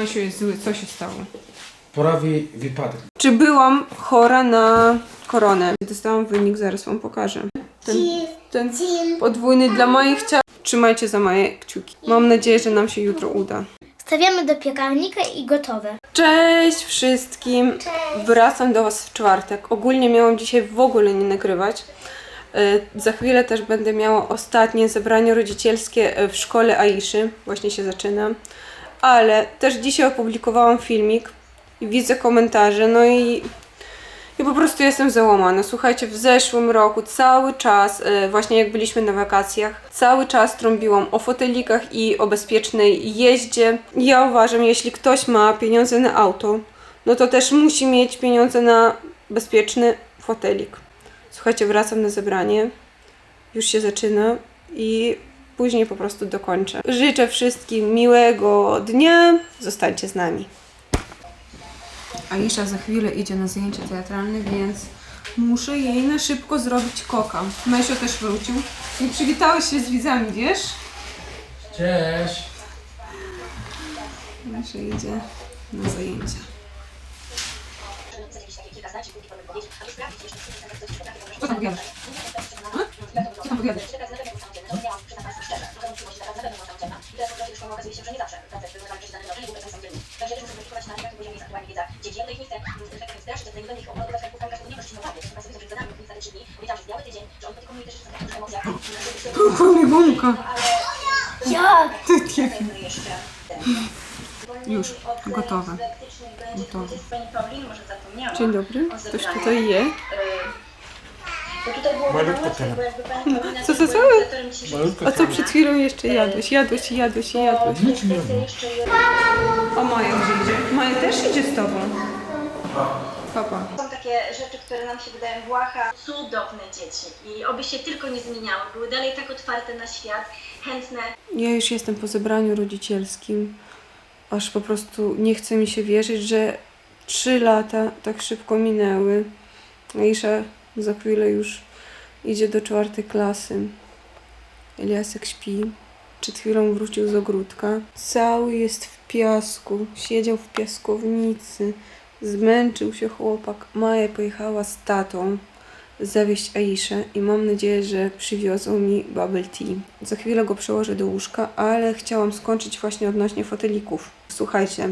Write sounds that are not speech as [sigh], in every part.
Jest zły, co się stało? Prawie wypadek. Czy byłam chora na koronę? Dostałam wynik, zaraz wam pokażę. Ten, ten podwójny dla moich ciał. Trzymajcie za moje kciuki. Mam nadzieję, że nam się jutro uda. Stawiamy do piekarnika i gotowe. Cześć wszystkim! Wracam do Was w czwartek. Ogólnie miałam dzisiaj w ogóle nie nagrywać. E, Za chwilę też będę miała ostatnie zebranie rodzicielskie e, w szkole Aiszy. Właśnie się zaczyna. Ale też dzisiaj opublikowałam filmik i widzę komentarze. No i, i po prostu jestem załamana. Słuchajcie, w zeszłym roku cały czas, e, właśnie jak byliśmy na wakacjach, cały czas trąbiłam o fotelikach i o bezpiecznej jeździe. Ja uważam, jeśli ktoś ma pieniądze na auto, no to też musi mieć pieniądze na bezpieczny fotelik. Słuchajcie, wracam na zebranie. Już się zaczyna i później po prostu dokończę. Życzę wszystkim miłego dnia. Zostańcie z nami. Aisza za chwilę idzie na zajęcia teatralne, więc muszę jej na szybko zrobić koka. Mesio też wrócił. Nie przywitałeś się z widzami, wiesz? Cześć. Mesio idzie na zajęcia. Co tam powiadasz? A? Co tam powiadasz? Gumka. Jak? Już, gotowe. Gotowe. Pani Paulin może zapomniała. Dzień dobry. Ktoś tutaj je? Malutko Paulina Co, co, co? A co przed chwilą jeszcze jadłeś? Jadłeś i jadłeś i jadłeś. Nic nie jeszcze A Maja gdzie idzie? Maja też idzie z tobą. Papa. Są takie rzeczy, które nam się wydają błaha. Cudowne dzieci i oby się tylko nie zmieniały. Były dalej tak otwarte na świat, chętne. Ja już jestem po zebraniu rodzicielskim. Aż po prostu nie chce mi się wierzyć, że trzy lata tak szybko minęły. Aisza za chwilę już idzie do czwartej klasy. Eliasek śpi. Przed chwilą wrócił z ogródka. Cały jest w piasku. Siedział w piaskownicy. Zmęczył się chłopak. Maja pojechała z tatą zawieźć Aiszę i mam nadzieję, że przywiozą mi bubble tea. Za chwilę go przełożę do łóżka, ale chciałam skończyć właśnie odnośnie fotelików. Słuchajcie,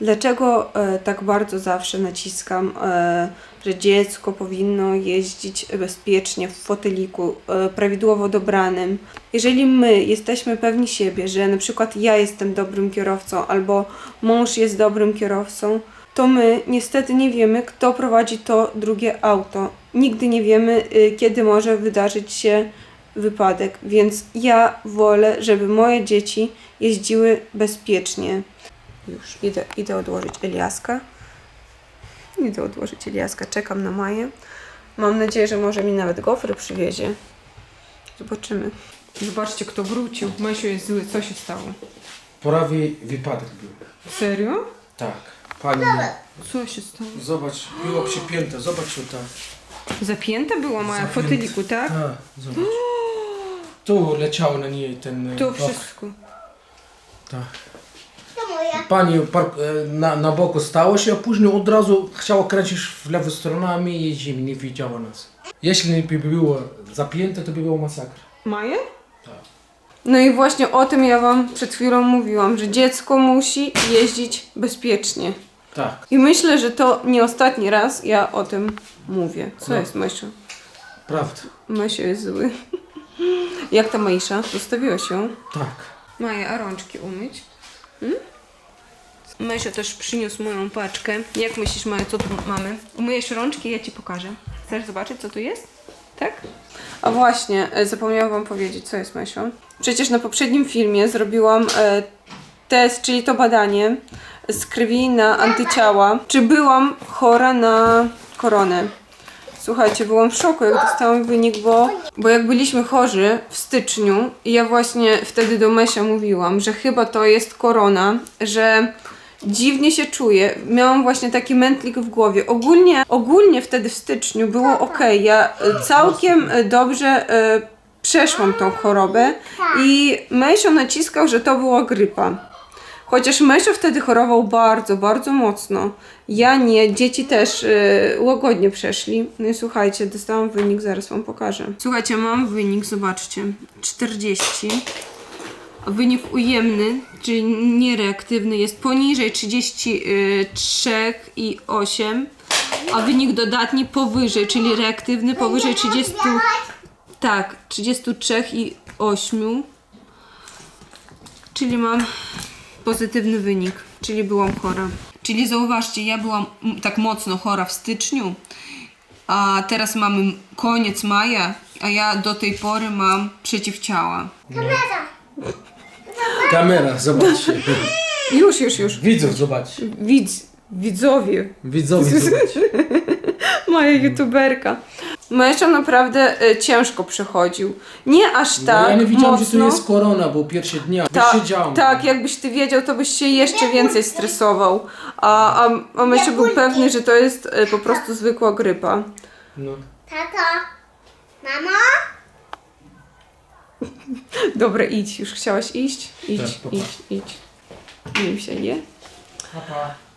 dlaczego e, tak bardzo zawsze naciskam, e, że dziecko powinno jeździć bezpiecznie w foteliku, e, prawidłowo dobranym? Jeżeli my jesteśmy pewni siebie, że na przykład ja jestem dobrym kierowcą albo mąż jest dobrym kierowcą, to my niestety nie wiemy, kto prowadzi to drugie auto. Nigdy nie wiemy, y, kiedy może wydarzyć się wypadek, więc ja wolę, żeby moje dzieci jeździły bezpiecznie. Już idę, idę odłożyć Eliaska. Idę odłożyć Eliaska, czekam na Maję. Mam nadzieję, że może mi nawet gofry przywiezie. Zobaczymy. Zobaczcie, kto wrócił. Masiu jest zły, co się stało? Prawie wypadek był. Serio? Tak. Pani, Co się stało? zobacz, było przypięte, zobacz tutaj. Zapięta była Maja w foteliku, tak? A, zobacz. Tu leciał na niej ten... To bok. wszystko. Tak. To moja. Pani park, e, na, na boku stało się, a później od razu chciała kręcić w lewą stronę, a my jeździmy, nie widziała nas. Jeśli by było zapięte, to by było masakra. Maję? Tak. No i właśnie o tym ja Wam przed chwilą mówiłam, że dziecko musi jeździć bezpiecznie. Tak. I myślę, że to nie ostatni raz ja o tym mówię. Co No. jest, Mysio? Prawda. Mysio jest zły. [laughs] Jak ta Maisza? Zostawiłaś ją? Tak. Maja, a rączki umyć? Hmm? Mysio też przyniósł moją paczkę. Jak myślisz, Maja, co tu mamy? Umyjesz rączki, ja Ci pokażę. Chcesz zobaczyć, co tu jest? Tak? A właśnie, e, zapomniałam Wam powiedzieć, co jest Mysio. Przecież na poprzednim filmie zrobiłam e, test, czyli to badanie z krwi na antyciała. Czy byłam chora na koronę? Słuchajcie, byłam w szoku, jak dostałam wynik, bo, bo jak byliśmy chorzy w styczniu, i ja właśnie wtedy do Mesia mówiłam, że chyba to jest korona, że dziwnie się czuję. Miałam właśnie taki mętlik w głowie. Ogólnie, ogólnie wtedy w styczniu było ok. Ja e, całkiem e, dobrze e, przeszłam tą chorobę i Mesio naciskał, że to była grypa. Chociaż Mesio wtedy chorował bardzo, bardzo mocno. Ja nie, dzieci też y, łagodnie przeszli. No i słuchajcie, dostałam wynik, zaraz wam pokażę. Słuchajcie, mam wynik, zobaczcie. 40. A wynik ujemny, czyli niereaktywny jest poniżej 33 i 8, a wynik dodatni powyżej, czyli reaktywny powyżej 30. Tak, 33 i 8. Czyli mam pozytywny wynik, czyli byłam chora. Czyli zauważcie, ja byłam tak mocno chora w styczniu, a teraz mamy koniec maja, a ja do tej pory mam przeciwciała. Kamera, zobaczcie. Już, już, już. Widzów, zobaczcie. Widz, widzowie. Widzowie, zobaczcie. [laughs] Moja youtuberka. Mesio naprawdę e, ciężko przechodził. Nie aż tak no, ja nie wiedziałam, mocno. że to jest korona, bo pierwsze dnia. Ta, Wysiedziałam. tak, jakbyś ty wiedział, to byś się jeszcze więcej stresował. A, a, a był pewny, że to jest e, po prostu zwykła grypa. No. Tato. Mamo? [laughs] Dobra, idź. Już chciałaś iść? Idź, Tak, papa. idź, idź. Nie mi się, nie?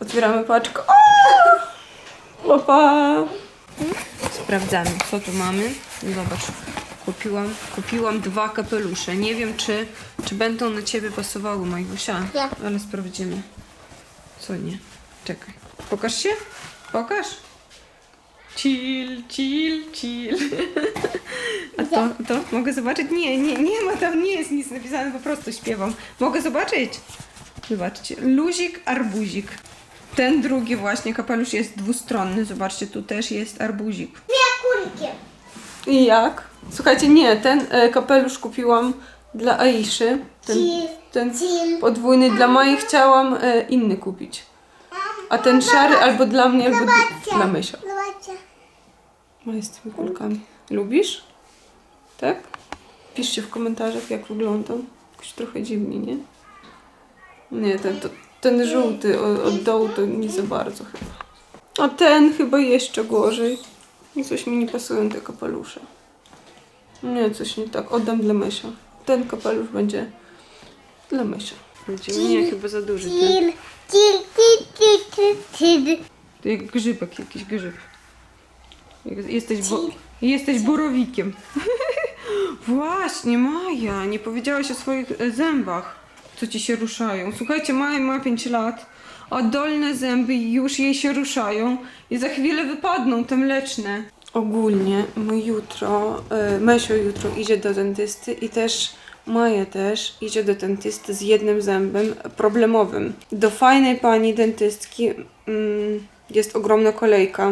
Otwieramy paczkę. O! Papa! Sprawdzamy, co tu mamy. Zobacz, kupiłam, kupiłam dwa kapelusze. Nie wiem, czy, czy będą na ciebie pasowały, Majusia, Nie. ale sprawdzimy. Co nie? Czekaj. Pokaż się? Pokaż. Chill, chill, chill. [laughs] A to, to mogę zobaczyć? Nie, nie, nie ma tam, nie jest nic napisane, po prostu śpiewam. Mogę zobaczyć? Zobaczcie, luzik, arbuzik. Ten drugi właśnie kapelusz jest dwustronny. Zobaczcie, tu też jest arbuzik. I jak? Słuchajcie, nie, ten e, kapelusz kupiłam dla Aiszy. Ten, ten podwójny dla Mai chciałam e, inny kupić. A ten szary albo dla mnie, albo dla Mysia. Zobaczcie. Z tymi kulkami. Lubisz? Tak? Piszcie w komentarzach, jak wyglądam. Jakoś trochę dziwnie, nie? Nie, ten, to, ten żółty od, od dołu to nie za bardzo chyba. A ten chyba jeszcze gorzej. I Coś mi nie pasują te kapelusze. Nie, coś nie tak. Oddam dla Mysia. Ten kapelusz będzie dla Mysia. Będzie nie, chyba za duży. Ten. To jak grzybek, jakiś grzyb. Jesteś, bo, jesteś borowikiem. [laughs] Właśnie, Maja, nie powiedziałaś o swoich e, zębach, co ci się ruszają. Słuchajcie, Maja ma 5 lat, a dolne zęby już jej się ruszają i za chwilę wypadną te mleczne. Ogólnie, my jutro, e, Mesio jutro idzie do dentysty i też Maja też idzie do dentysty z jednym zębem problemowym. Do fajnej pani dentystki mm, jest ogromna kolejka.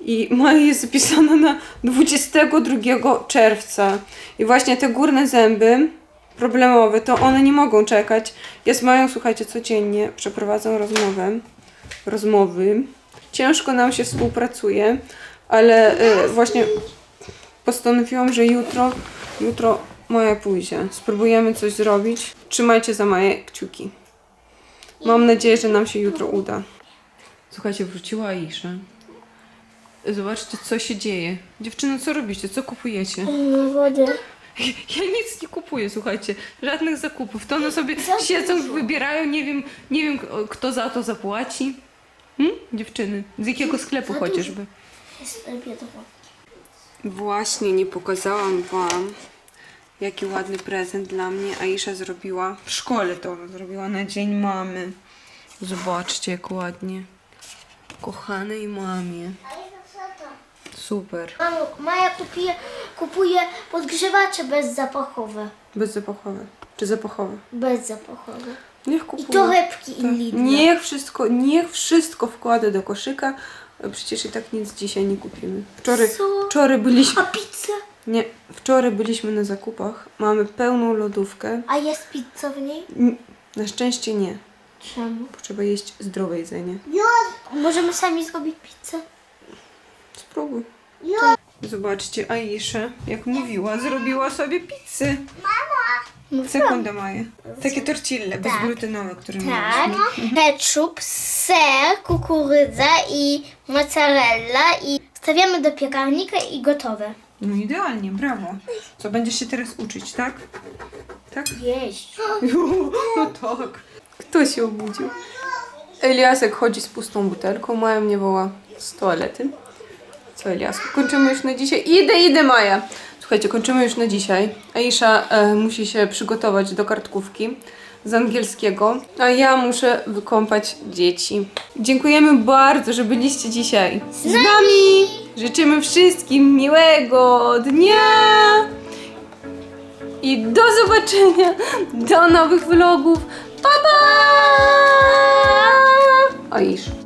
I Maja jest zapisana na 22 czerwca. I właśnie te górne zęby problemowe, to one nie mogą czekać. Z Mają, słuchajcie, codziennie przeprowadzam rozmowę. Rozmowy. Ciężko nam się współpracuje, ale y, właśnie postanowiłam, że jutro, jutro Maja pójdzie. Spróbujemy coś zrobić. Trzymajcie za Maję kciuki. Mam nadzieję, że nam się jutro uda. Słuchajcie, wróciła Aisza. Zobaczcie, co się dzieje. Dziewczyno, co robicie? Co kupujecie? Wody. Ja nic nie kupuję, słuchajcie. Żadnych zakupów. To one sobie siedzą, wybierają, nie wiem, nie wiem kto za to zapłaci. Hmm? Dziewczyny, z jakiego sklepu chociażby. Jest obiadowo. Właśnie nie pokazałam wam, jaki ładny prezent dla mnie Aisza zrobiła. W szkole to ona zrobiła na dzień mamy. Zobaczcie, jak ładnie. Kochanej mamie. Super. Mamo, Maja kupuje, kupuje podgrzewacze bezzapachowe. Bezzapachowe. Czy zapachowe? Bezzapachowe. Niech I kupuje. torebki Tak. i Lidla. Niech wszystko, niech wszystko wkłada do koszyka. Przecież i tak nic dzisiaj nie kupimy. Wczoraj, Co? wczoraj byliśmy. A pizza? Nie, wczoraj byliśmy na zakupach. Mamy pełną lodówkę. A jest pizza w niej? Na szczęście nie. Czemu? Bo trzeba jeść zdrowe jedzenie. Możemy sami zrobić pizzę? Spróbuj. Zobaczcie, Aisza, jak mówiła, zrobiła sobie pizzę. Sekundę, Maja. Takie tortille, bezglutenowe, które Tak. mieliśmy. Ketchup, ser, kukurydza i mozzarella i stawiamy do piekarnika i gotowe. No idealnie, brawo. Co, będziesz się teraz uczyć, tak? Tak? Jeść. [laughs] No tak. Kto się obudził? Eliasek chodzi z pustą butelką, Maja mnie woła z toalety. Co Eliasku, kończymy już na dzisiaj. Idę, idę Maja! Słuchajcie, kończymy już na dzisiaj. Aisha e, musi się przygotować do kartkówki z angielskiego, a ja muszę wykąpać dzieci. Dziękujemy bardzo, że byliście dzisiaj z nami. Życzymy wszystkim miłego dnia i do zobaczenia, do nowych vlogów. Pa pa! Aish.